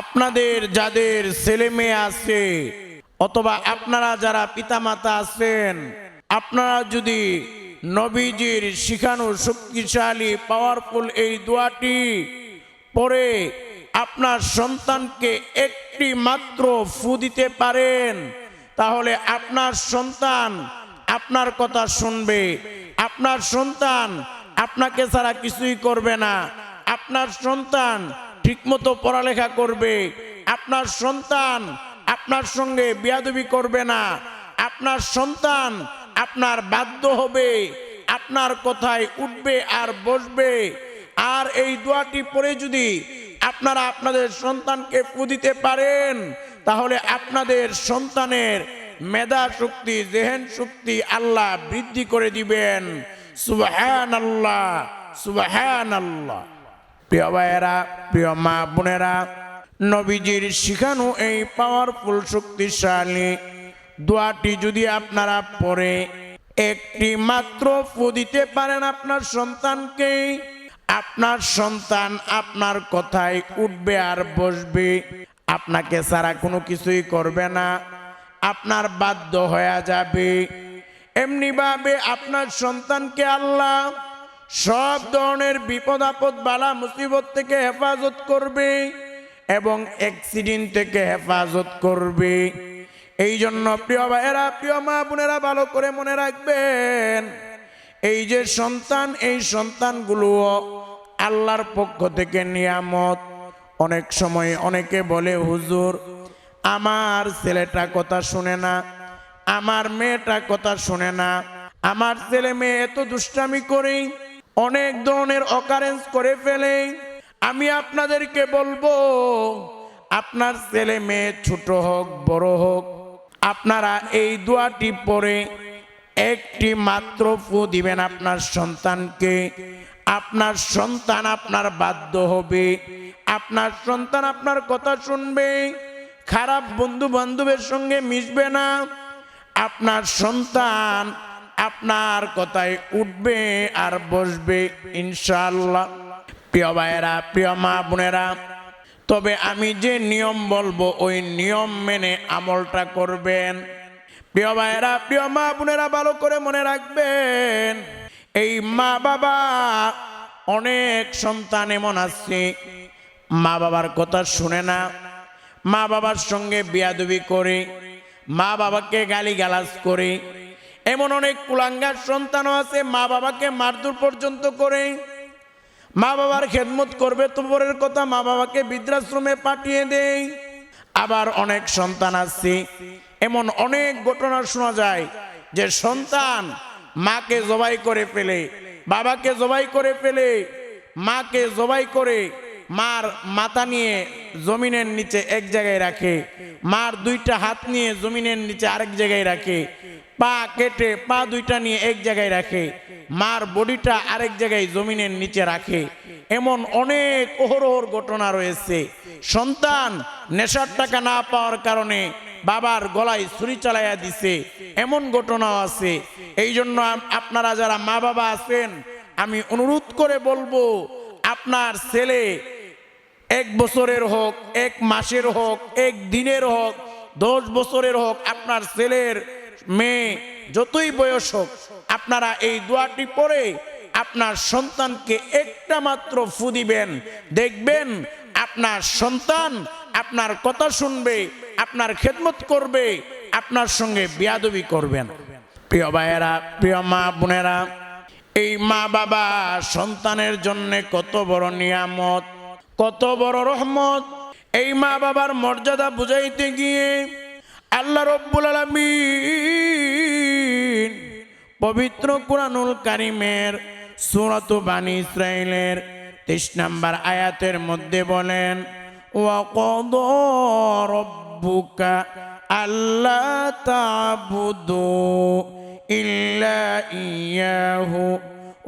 আপনাদের যাদের ছেলে মেয়ে আছে, অথবা আপনারা যারা পিতামাতা আছেন, আপনারা যদি নবীজির শিখানো শক্তিশালী পাওয়ারফুল এই দোয়াটি পরে আপনার সন্তানকে একটি মাত্র ফু দিতে পারেন, তাহলে আপনার সন্তান আপনার কথা শুনবে। আপনার সন্তান আপনাকে ছাড়া কিছুই করবে না। আপনার সন্তান ঠিকমতো পড়ালেখা করবে। আপনার সন্তান আপনার সঙ্গে বিয়াদবি করবে না। আপনার সন্তান আপনার বাধ্য হবে। আপনার কথায় উঠবে আর বসবে। আর এই দোয়াটি পরে যদি আপনারা আপনাদের সন্তানকে ফু দিতে পারেন, তাহলে আপনাদের সন্তানের মেধা শক্তি, জেহেন শক্তি আল্লাহ বৃদ্ধি করে দিবেন। সুবাহান আল্লাহ সুবাহান আল্লাহ প্রিয় ভাইয়েরা, প্রিয় মা বোনেরা, নবীজির শিখানো এই পাওয়ারফুল শক্তিশালী দোয়াটি যদি আপনারা পড়ে, একটি মাত্র ফু দিতে পারেন আপনার সন্তানকে। আপনার সন্তান আপনার কথায় উঠবে আর বসবে। আপনাকে ছাড়া কোনো কিছুই করবে না। আপনার বাধ্য হয়ে যাবে। এমনিভাবে আপনার সন্তানকে আল্লাহ সব ধরনের বিপদ আপদ, বালা মুসিবত থেকে হেফাজত করবে এবং অ্যাক্সিডেন্ট থেকে হেফাজত করবে। এই জন্য প্রিয় ভাইয়েরা, প্রিয় মা বোনেরা, ভালো করে মনে রাখবেন, এই যে সন্তান, এই সন্তানগুলো আল্লাহর পক্ষ থেকে নিয়ামত। অনেক সময় অনেকে বলে, হুজুর, আমার ছেলেটা কথা শুনে না, আমার মেয়েটা কথা শুনে না, আমার ছেলে মেয়ে এত দুষ্টামি করে অনেক ধরনের অকারেন্স করে ফেলে। আমি আপনাদেরকে বলব, আপনার ছেলে মেয়ে ছোট হোক, বড় হোক, আপনারা এই দোয়াটি পরে একটি মাত্র ফু দিবেন আপনার সন্তানকে। আপনার সন্তান আপনার বাধ্য হবে। আপনার সন্তান আপনার কথা শুনবে। খারাপ বন্ধু বান্ধবের সঙ্গে মিশবে না। আপনার সন্তান আপনার কথায় উঠবে আর বসবে ইনশাল্লাহ প্রিয় ভাইয়েরা, প্রিয় মা বোনেরা, তবে আমি যে নিয়ম বলব, ওই নিয়ম মেনে আমলটা করবেন। প্রিয় ভাইয়েরা, প্রিয় মা বোনেরা, ভালো করে মনে রাখবেন, এই মা বাবা, অনেক সন্তান এমন আছে, মা বাবার কথা শুনে না। মা বাবার সঙ্গে বিয়াদুবি করে, মা বাবাকে গালি গালাজ করে এমন অনেক কুলাঙ্গার সন্তানও আছে, মা বাবাকে মারধর পর্যন্ত করে। মা বাবার খেদমত করবে তো পরের কথা মা বাবাকে বৃদ্ধাশ্রমে পাঠিয়ে দেয় আবার অনেক সন্তান আছে, এমন অনেক ঘটনা শোনা যায় যে সন্তান মাকে জবাই করে ফেলে, বাবাকে জবাই করে ফেলে, মাকে জবাই করে মার মাথা নিয়ে জমিনের নিচে এক জায়গায় রাখে, মার দুইটা হাত নিয়ে জমিনের নিচে আরেক জায়গায় রাখে। পা কেটে, পা দুইটা নিয়ে এক জায়গায় রাখে, মার বডিটা আরেক জায়গায় জমিনের নিচে রাখে। এমন অনেক ওহরোহর ঘটনা রয়েছে। সন্তান নেশার টাকা না পাওয়ার কারণে বাবার গলায় ছুরি চালাইয়া দিছে। এমন ঘটনাও আছে। এই জন্য আপনারা যারা মা বাবা আছেন, আমি অনুরোধ করে বলব, আপনার ছেলে এক বছরের হোক, এক মাসের হোক, এক দিনের হোক, দশ বছরের হোক, আপনার ছেলের মেয়ে, যতই বয়স হোক, আপনারা এই দোয়াটি পড়ে আপনার সন্তানকে একটা মাত্র ফু দিবেন। দেখবেন আপনার সন্তান আপনার কথা শুনবে, আপনার খেদমত করবে, আপনার সঙ্গে বিয়াদবি করবেন। প্রিয় ভাইয়েরা, প্রিয় মা বোনেরা, এই মা বাবা সন্তানের জন্য কত বড় নিয়ামত, কত বড় রহমত। এই মা বাবার মর্যাদা বুঝাইতে গিয়ে আল্লাহ রব্বুল আলমিন পবিত্র কুরআনুল কারিমের সুরত বাণী ইসরায়েলের তেইশ নাম্বার আয়াতের মধ্যে বলেন ওয়াকদ রব্বুকা আল্লাহ তাবুদু ইল্লা ইয়াহু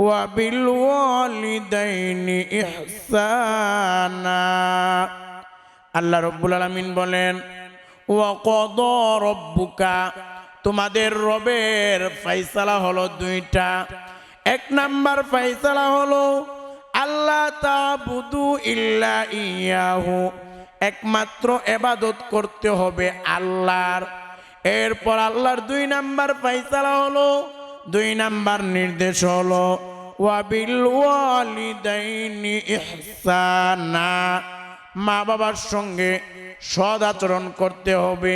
ওয়া বিল ওয়াবিলওয়ালিদাইনি ইহসানা। আল্লাহ রব্বুল আলামিন বলেন তোমাদের রবের ফাইসালা হলো দুইটা। এক নাম্বার ফাইসালা হলো আল্লাহ তাবুদু ইল্লা ইয়াহু, একমাত্র এবাদত করতে হবে আল্লাহর। এরপর আল্লাহর দুই নাম্বার ফাইসালা হলো, দুই নাম্বার নির্দেশ হলো, ওয়াবিল মা বাবার সঙ্গে সদ আচরণ করতে হবে,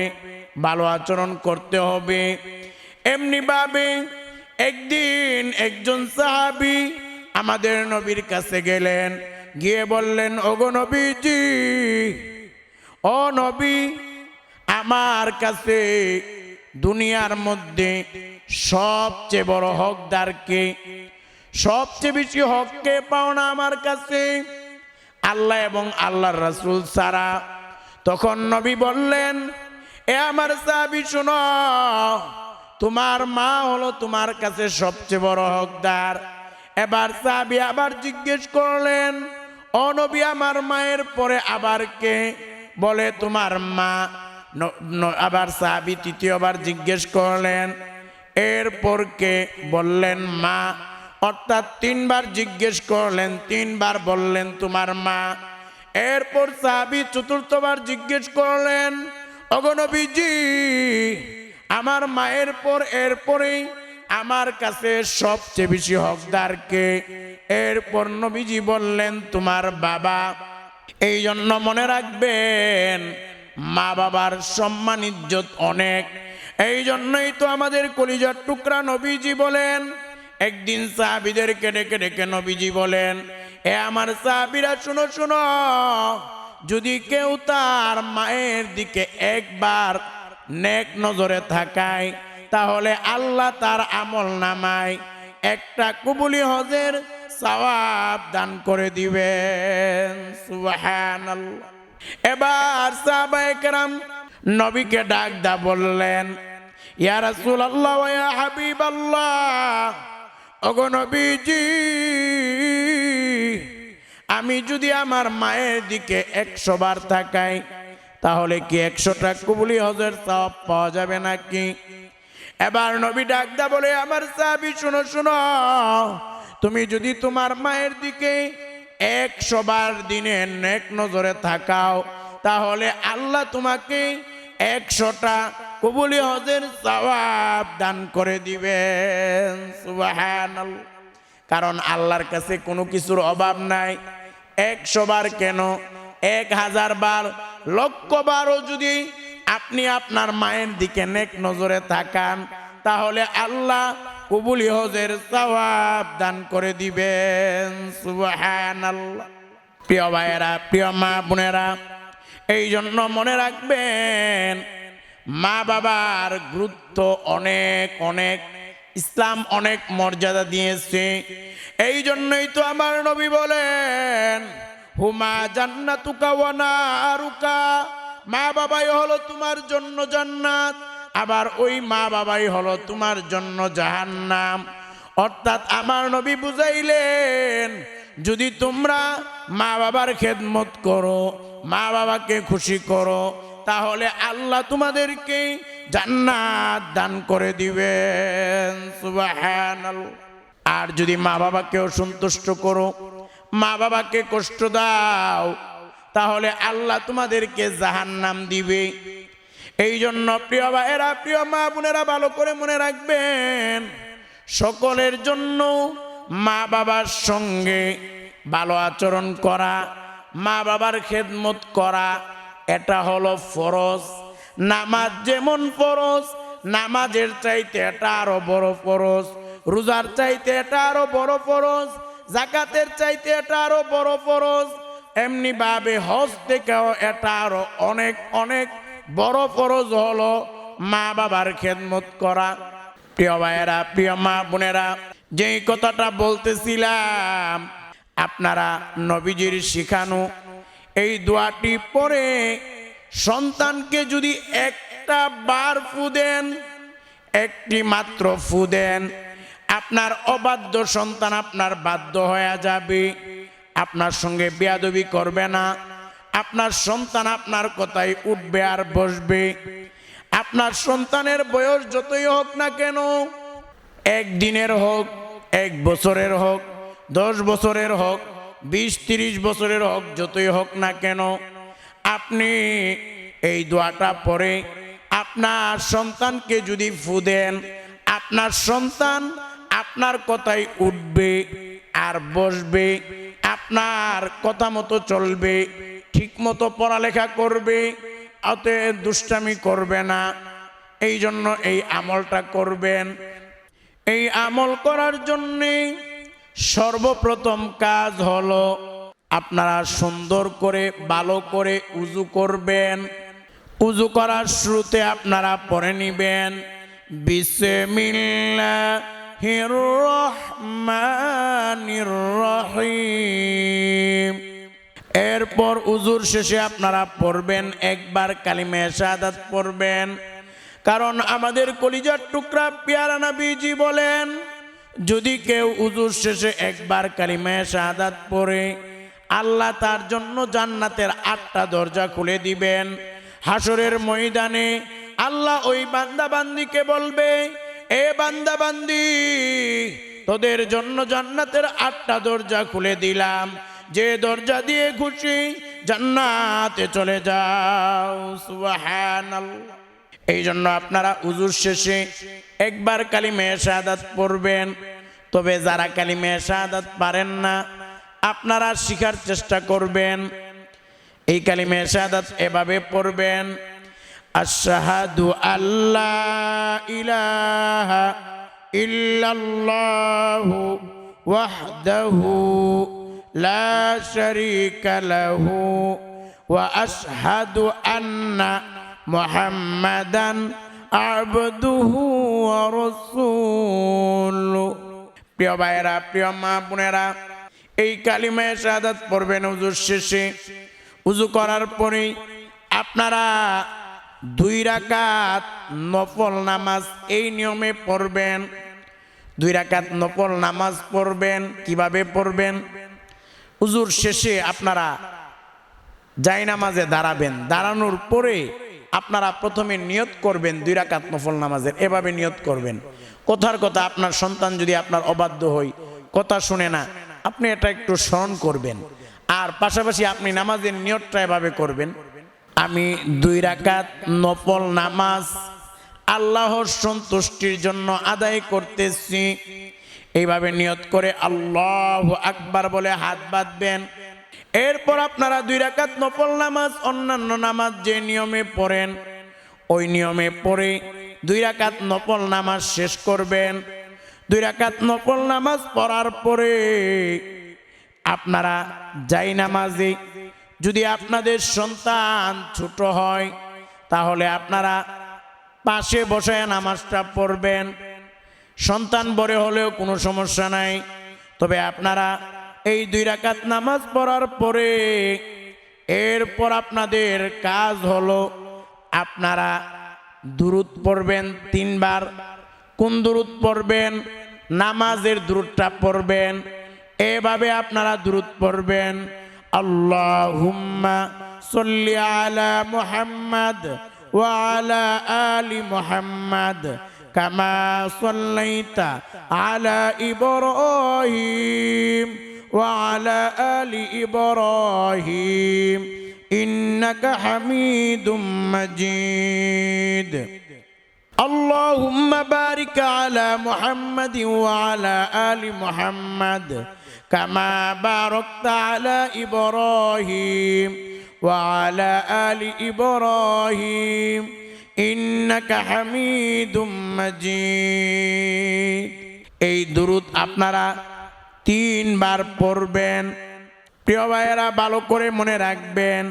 ভালো আচরণ করতে হবে। এমনি ভাবে একদিন একজন সাহাবি আমাদের নবীর কাছে গেলেন, গিয়ে বললেন, ওগো নবীজি, ও নবী, আমার কাছে দুনিয়ার মধ্যে সবচেয়ে বড় হকদারকে সবচেয়ে বেশি হককে পাওনা আমার কাছে? আল্লাহ এবং আল্লাহর রাসূল সারা তখন নবী বললেন, এ আমার সাহাবি, শোনো, তোমার মা হলো তোমার কাছে সবচেয়ে বড় হকদার। এবার সাহাবি আবার জিজ্ঞেস করলেন, ও নবী, আমার মায়ের পরে আবার কে বলে তোমার মা? আবার সাহাবি তৃতীয়বার জিজ্ঞেস করলেন, এরপর কে? বললেন, মা। অর্থাৎ তিনবার জিজ্ঞেস করলেন, তিনবার বললেন, তোমার মা। এরপর সাহাবি চতুর্থবার জিজ্ঞেস করলেন অগনবীজি আমার মায়ের পর এরপরেই আমার কাছে সবচেয়ে বেশি হকদারকে এরপর নবীজি বললেন, তোমার বাবা এই জন্য মনে রাখবেন, মা বাবার সম্মান, ইজ্জত অনেক। এই জন্যই তো আমাদের কলিজার টুকরা নবীজি বলেন। একদিন সাহাবিদেরকে ডেকে ডেকে নবীজি বলেন এ আমার সাহাবিরা, শুনো শুনো। যদি কেউ তার মায়ের দিকে একবার নেক নজরে থাকায় তাহলে আল্লাহ তার আমল নামায় একটা কুবুলি হজের সওয়াব দান করে দিবেন। সুবহানাল্লাহ। এবার সাহাবায়ে কেরাম নবীকে ডাক দা বললেন, ইয়া রাসূলুল্লাহ ওয়া ইয়া হাবিবাল্লাহ ওগো নবীজি আমি যদি আমার মায়ের দিকে একশো বার তাকাই, তাহলে কি একশোটা কুবুলি হজের সব পাওয়া যাবে নাকি? এবার নবী ডাকদা বলে, আমার সাহাবি, শুনো শুনো, তুমি যদি তোমার মায়ের দিকে একশো বার দিনে নেক নজরে থাকাও তাহলে আল্লাহ তোমাকে একশোটা কবুলি হজের সওয়াব দান করে দিবেন, সুবহানাল্লাহ। কারণ আল্লাহর কাছে কোনো কিছুর অভাব নাই। একশো বার কেন? এক হাজার বার, লক্ষ বারও যদি আপনি আপনার মায়ের দিকে নেক নজরে তাকান, তাহলে আল্লাহ কবুলি হজের সওয়াব দান করে দিবেন, সুবহানাল্লাহ। প্রিয় ভাইয়েরা, প্রিয় মা বোনেরা, এই জন্য মনে রাখবেন মা বাবার গুরুত্ব অনেক অনেক। ইসলাম অনেক মর্যাদা দিয়েছে। এই জন্যই তো আমার নবী বলেন, হুমা জান্নাতুকা ওয়া নারুকা। মা বাবাই হলো তোমার জন্য জান্নাত, আবার ওই মা বাবাই হলো তোমার জন্য জাহান্নাম। অর্থাৎ আমার নবী বুঝাইলেন, যদি তোমরা মা বাবার খেদমত করো, মা বাবাকে খুশি করো তাহলে আল্লাহ তোমাদেরকে জান্নাত দান করে দিবেন। আর যদি মা বাবাকেও সন্তুষ্ট করো, মা বাবাকে কষ্ট দাও, তাহলে আল্লাহ তোমাদেরকে জাহান্নাম দিবে। এই জন্য প্রিয় ভাইয়েরা, প্রিয় মা বোনেরা, ভালো করে মনে রাখবেন, সকলের জন্য মা বাবার সঙ্গে ভালো আচরণ করা, মা বাবার খেদমত করা এটা হলো ফরজ। নামাজ যেমন ফরজ, নামাজের চাইতে এটা আরও বড় ফরজ। রোজার চাইতে এটা আরও বড় ফরজ, জাকাতের চাইতে এটা আরও বড় ফরজ। এমনি ভাবে হজ থেকেও এটা আরও অনেক অনেক বড় ফরজ হলো মা বাবার খেদমত করা। প্রিয় ভাইয়েরা, প্রিয় মা বোনেরা, যেই কথাটা বলতেছিলাম, আপনারা নবীজির শিখানো এই দোয়াটি পরে সন্তানকে যদি একটা বার ফু দেন, একটি মাত্র ফু দেন, আপনার অবাধ্য সন্তান আপনার বাধ্য হয়ে যাবে। আপনার সঙ্গে বেয়াদবি করবে না। আপনার সন্তান আপনার কথাই উঠবে আর বসবে। আপনার সন্তানের বয়স যতই হোক না কেন, একদিনের হোক, এক বছরের হোক, দশ বছরের হোক বিশ তিরিশ বছরের হোক যতই হোক না কেন, আপনি এই দোয়াটা পরে আপনার সন্তানকে যদি ফু দেন, আপনার সন্তান আপনার কথাই উঠবে আর বসবে, আপনার কথা মতো চলবে ঠিক মতো পড়ালেখা করবে, অতএব দুষ্টামি করবে না। এই জন্য এই আমলটা করবেন। এই আমল করার জন্যে সর্বপ্রথম কাজ হলো আপনারা সুন্দর করে, ভালো করে উজু করবেন। উজু করার শুরুতে আপনারা পড়ে নিবেন রহিম। এরপর উজুর শেষে আপনারা পড়বেন, একবার কালিমে শাহাদাত পড়বেন। কারণ আমাদের কলিজার টুকরা পিয়ারা নবীজি বলেন যদি কেউ উজুর শেষে একবার কালিমে শাহাদাত পড়ে, আল্লাহ তার জন্য জান্নাতের আটটা দরজা খুলে দিবেন। হাসরের ময়দানে আল্লাহ ওই বান্দাবান্দিকে বলবে, এ বান্দাবান্দি, তোদের জন্য জান্নাতের আটটা দরজা খুলে দিলাম। যে দরজা দিয়ে খুশি, জান্নাতে চলে যাও। সুবহানাল্লাহ। এই জন্য আপনারা উজুর শেষে একবার কালিমে শাহাদাত পড়বেন, তবে যারা কালিমে শাহাদাত পারেন না, আপনারা শিখার চেষ্টা করবেন। এই কালিমে শাহাদাত এভাবে পড়বেন, আশহাদু আল্লাহ ইলাহা শারীকা লাহু ওয়া আন্না মুহাম্মাদান আবদুহু ওয়া রাসূলুহু। প্রিয় ভাইয়েরা, প্রিয় মা বোনেরা, এই কালিমায় শাহাদাত পড়বেন উজুর শেষে। উজু করার পরেই আপনারা দুই রাকাত নফল নামাজ এই নিয়মে পড়বেন। দুই রাকাত নফল নামাজ পড়বেন, কীভাবে পড়বেন? উজুর শেষে আপনারা যাই নামাজে দাঁড়াবেন। দাঁড়ানোর পরে আপনারা প্রথমে নিয়ত করবেন দুই রাকাত নফল নামাজের, এভাবে নিয়ত করবেন। কথার কথা, আপনার সন্তান যদি আপনার অবাধ্য হই কথা শুনে না, আপনি এটা একটু স্মরণ করবেন। আর পাশাপাশি আপনি নামাজের নিয়তটা এভাবে করবেন, আমি দুই রাকাত নফল নামাজ আল্লাহর সন্তুষ্টির জন্য আদায় করতেছি। এইভাবে নিয়ত করে আল্লাহ আকবার বলে হাত বাঁধবেন। এরপর আপনারা দুই রাকাত নফল নামাজ, অন্যান্য নামাজ যে নিয়মে পড়েন, ওই নিয়মে পড়ে দুই রাকাত নফল নামাজ শেষ করবেন। দুই রাকাত নফল নামাজ পড়ার পরে আপনারা যাই নামাজে, যদি আপনাদের সন্তান ছোট হয়, তাহলে আপনারা পাশে বসে নামাজটা পড়বেন। সন্তান বড় হলেও কোনো সমস্যা নাই, তবে আপনারা এই দুই রাকাত নামাজ পড়ার পরে এরপর আপনাদের কাজ হলো আপনারা দুরুদ পড়বেন তিনবার। কোন দুরুদ পড়বেন? নামাজের দুরুদটা পড়বেন। এভাবে আপনারা দূরত পড়বেন। সল্লি আলা আলা কামা সাল্লাইতা আলা وعلى آل إبراهيم إنك حميد مجيد اللهم بارك على محمد وعلى آل محمد كما باركت على إبراهيم وعلى آل إبراهيم إنك حميد مجيد এই দুরুদ আপনারা তিনবার পড়বেন। প্রিয় ভাইয়েরা, ভালো করে মনে রাখবেন,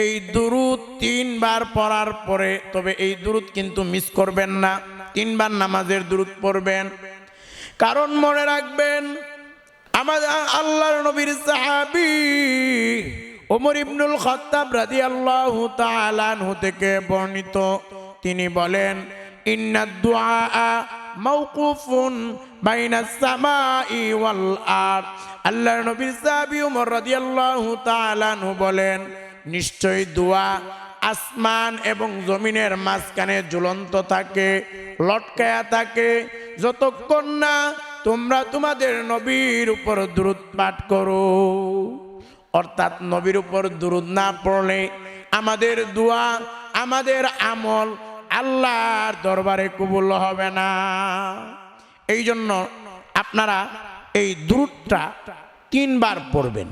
এই দুরুদ তিনবার পড়ার পরে, তবে এই দুরুদ কিন্তু মিস করবেন না। তিনবার নামাজের দুরুদ পড়বেন। কারণ মনে রাখবেন, আমাদের আল্লাহর নবীর সাহাবি ওমর ইবনুল খত্তাব রাদি আল্লাহ তালানহু থেকে বর্ণিত। তিনি বলেন ইন্না দুআ মাওকুফুন বাইনাস সামাই ওয়াল আরদ। আল্লাহর নবীর সাহাবী ওমর রাদিয়াল্লাহু তাআলা আনহু বলেন, নিশ্চয় দোয়া আসমান এবং জমিনের মাঝখানে ঝুলন্ত থাকে, লটকায়া থাকে। যতক্ষণ না তোমরা তোমাদের নবীর উপর দ্রুত পাঠ করো, অর্থাৎ নবীর উপর দুরুদ না পড়লে আমাদের দোয়া, আমাদের আমল আল্লাহর দরবারে কবুল হবে না। এই জন্য আপনারা এই দুরুদটা তিনবার পড়বেন।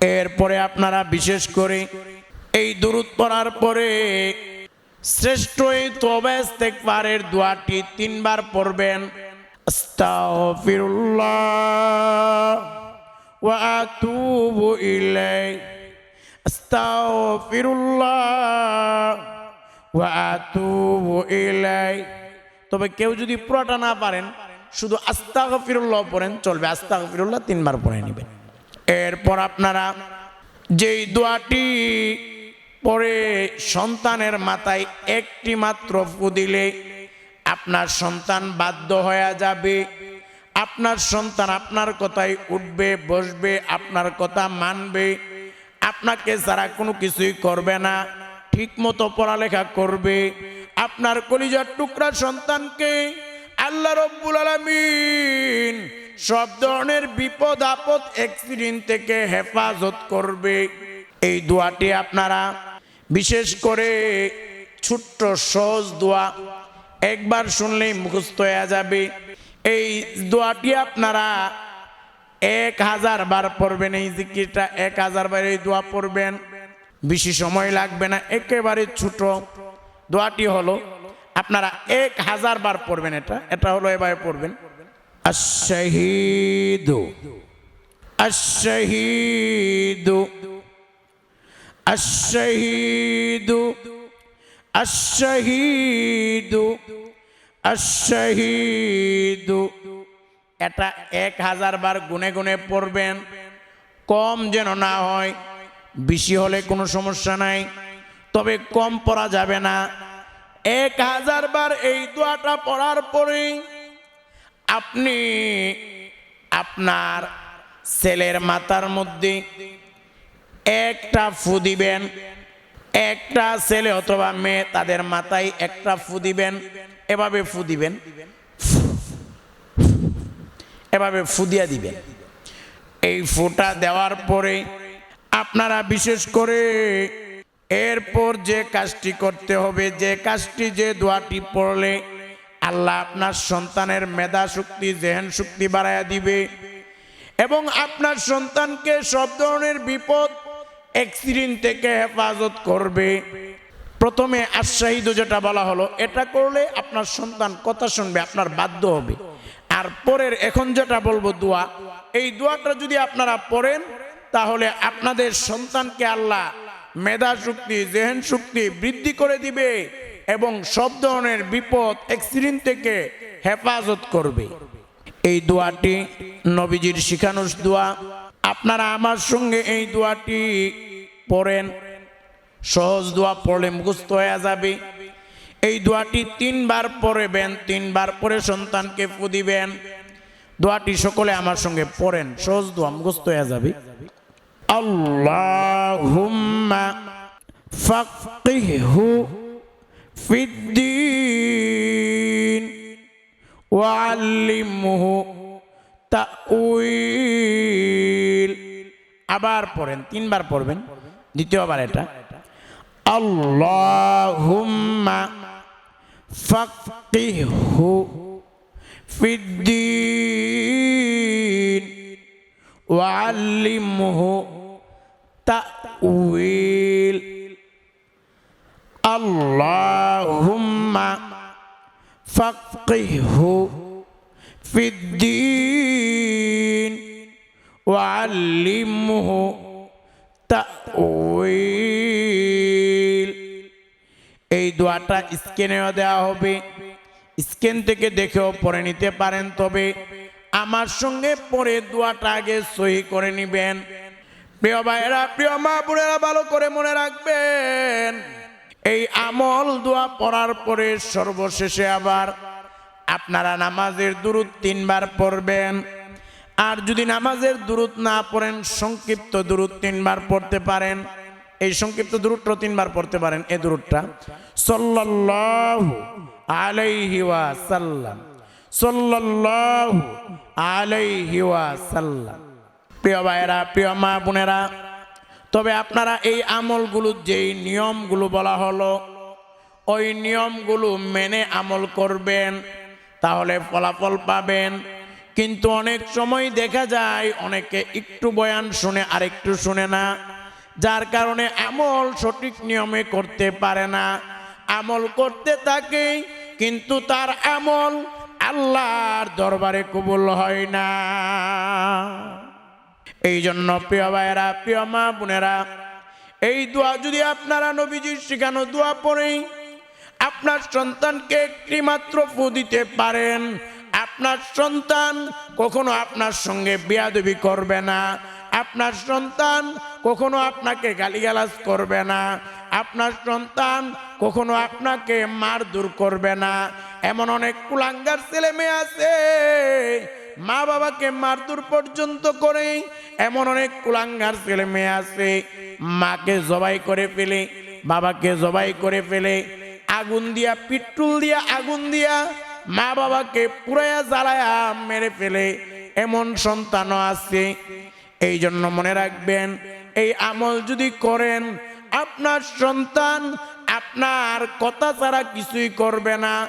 এরপরে আপনারা বিশেষ করে এই দুরুদ পড়ার পরে শ্রেষ্ঠ এই তবে ইস্তেগফারের দোয়াটি তিনবার পড়বেন। আস্তাগফিরুল্লাহ ওয়া আতুবু ইলাইহি। আস্তাগফিরুল্লাহ ওয়া আতুবু ইলাইহি। তবে কেউ যদি পুরোটা না পারেন, শুধু আস্তাগফিরুল্লাহ পড়েন, চলবে। আস্তাগফিরুল্লাহ তিনবার পড়ে নেবেন। এরপর আপনারা যেই দোয়াটি পরে সন্তানের মাথায় একটি মাত্র ফু দিলে আপনার সন্তান বাধ্য হয়ে যাবে। আপনার সন্তান আপনার কথায় উঠবে, বসবে, আপনার কথা মানবে। আপনাকে ছাড়া কোনো কিছুই করবে না। ঠিক মতো পড়ালেখা করবে। আপনার কলিজার টুকরা সন্তানকে আল্লাহ রব্বুল আলমিন সব ধরনের বিপদ, আপদ অ্যাক্সিডেন্ট থেকে হেফাজত করবে। এই দোয়াটি আপনারা বিশেষ করে ছোট্ট, সহজ দোয়া একবার শুনলেই মুখস্থ হয়ে যাবে। এই দোয়াটি আপনারা এক হাজার বার পড়বেন, এই জিকিরটা এক হাজার বার এই দোয়া পড়বেন। বেশি সময় লাগবে না, একেবারে ছোট। দোয়াটি হলো, আপনারা এক হাজার বার পড়বেন এটা এটা হলো এভাবে পড়বেন। আশাহিদু আশাহিদু আশাহিদু আশাহিদু আশাহিদু এটা এক হাজার বার গুনে গুনে পড়বেন, কম যেন না হয়, বেশি হলে কোনো সমস্যা নাই। তবে কম পড়া যাবে না। এক হাজার বার এই দোয়াটা পড়ার পরে আপনি আপনার ছেলের মাথার মধ্যে একটা ফু দিবেন, একটা ছেলে অথবা মেয়ে তাদের মাথায় একটা ফু দিবেন, এভাবে ফু দিবেন, এভাবে ফু দিয়া দিবেন। এই ফুটা দেওয়ার পরে আপনারা বিশেষ করে এরপর যে কাজটি করতে হবে, যে কাজটি, যে দোয়াটি পড়লে আল্লাহ আপনার সন্তানের মেধা শক্তি, জেহেন শক্তি বাড়াইয়া দিবে। এবং আপনার সন্তানকে সব ধরনের বিপদ অ্যাক্সিডেন্ট থেকে হেফাজত করবে। প্রথমে আশ্বাহিদ যেটা বলা হলো, এটা করলে আপনার সন্তান কথা শুনবে, আপনার বাধ্য হবে। আর পরের এখন যেটা বলব দোয়া, এই দোয়াটা যদি আপনারা পড়েন, তাহলে আপনাদের সন্তানকে আল্লাহ মেধা শক্তি, জেহেন শক্তি বৃদ্ধি করে দিবে এবং সব ধরনের বিপদ অ্যাক্সিডেন্ট থেকে হেফাজত করবে। এই দোয়াটি নবীজির শিখানোর দোয়া। আপনারা আমার সঙ্গে এই দোয়াটি পড়েন। সহজ দোয়া পড়লে মুখস্থ হয়ে যাবে। এই দোয়াটি তিনবার পড়বেন, তিনবার পরে সন্তানকে ফুদিবেন দোয়াটি সকলে আমার সঙ্গে পড়েন। সহজ দোয়া, মুখস্থ হয়ে যাবে। আল্লাহুম্মা ফাক্কিহু ফিদ্দিন ওয়াল্লিমহু তাউইল আবার পড়েন, তিনবার পড়বেন, দ্বিতীয়বার এটা। আল্লাহুম্মা ফাক্কিহু ফিদ্দিন ওয়াল্লিমহু তাউইল আল্লাহুম্মা ফাক্কিহু ফিদ্দিন ওয়াল্লিমহু তাউইল এই দোয়াটা স্ক্যানেও দেওয়া হবে। স্ক্যান থেকে দেখেও পড়ে নিতে পারেন তবে আমার সঙ্গে পরে দোয়াটা আগে সহি করে নিবেন। প্রিয় ভাইয়েরা, প্রিয় মা বোনেরা, ভালো করে মনে রাখবেন, এই আমল দোয়া পড়ার পরে সর্বশেষে আবার আপনারা নামাজের দূরত তিনবার পড়বেন। আর যদি নামাজের দূরত না পড়েন, সংক্ষিপ্ত দূরত তিনবার পড়তে পারেন। এই সংক্ষিপ্ত দূরত্ব তিনবার পড়তে পারেন, এই দূরতটা সাল্লাল্লাহু আলাইহি ওয়াসাল্লাম। সাল্লাল্লাহু আলাইহি ওয়াসাল্লাম। প্রিয় ভাইয়েরা, প্রিয় মা বোনেরা, তবে আপনারা এই আমলগুলো যেই নিয়মগুলো বলা হলো, ওই নিয়মগুলো মেনে আমল করবেন, তাহলে ফলাফল পাবেন। কিন্তু অনেক সময় দেখা যায়, অনেকে একটু বয়ান শুনে আরেকটু শুনে না, যার কারণে আমল সঠিক নিয়মে করতে পারে না। আমল করতে থাকে, কিন্তু তার আমল আল্লাহর দরবারে কবুল হয় না। এই জন্য প্রিয় ভাইয়েরা, প্রিয় মা বোনেরা, এই দোয়া যদি আপনারা নবীজির শেখানো দোয়া পড়েই আপনার সন্তানকে একটি মাত্র ফু দিতে পারেন, আপনার সন্তান কখনো আপনার সঙ্গে বিয়াদবি করবে না, আপনার সন্তান কখনো আপনাকে গালিগালাজ করবে না, আপনার সন্তান কখনো আপনাকে মারধর করবে না। এমন অনেক কুলাঙ্গার ছেলে মেয়ে আছে মা বাবাকে মারধর পর্যন্ত করে এমন অনেক কুলাঙ্গার ছেলে মেয়ে আছে। মাকে জবাই করে ফেলে, বাবাকে জবাই করে ফেলে, আগুন দিয়া পিট্টুল দিয়া, আগুন দিয়া মা বাবাকে পুরাইয়া জ্বালায়া মেরে ফেলে। এমন সন্তানও আছে। এই জন্য মনে রাখবেন, এই আমল যদি করেন, আপনার সন্তান আপনার কথা ছাড়া কিছুই করবে না।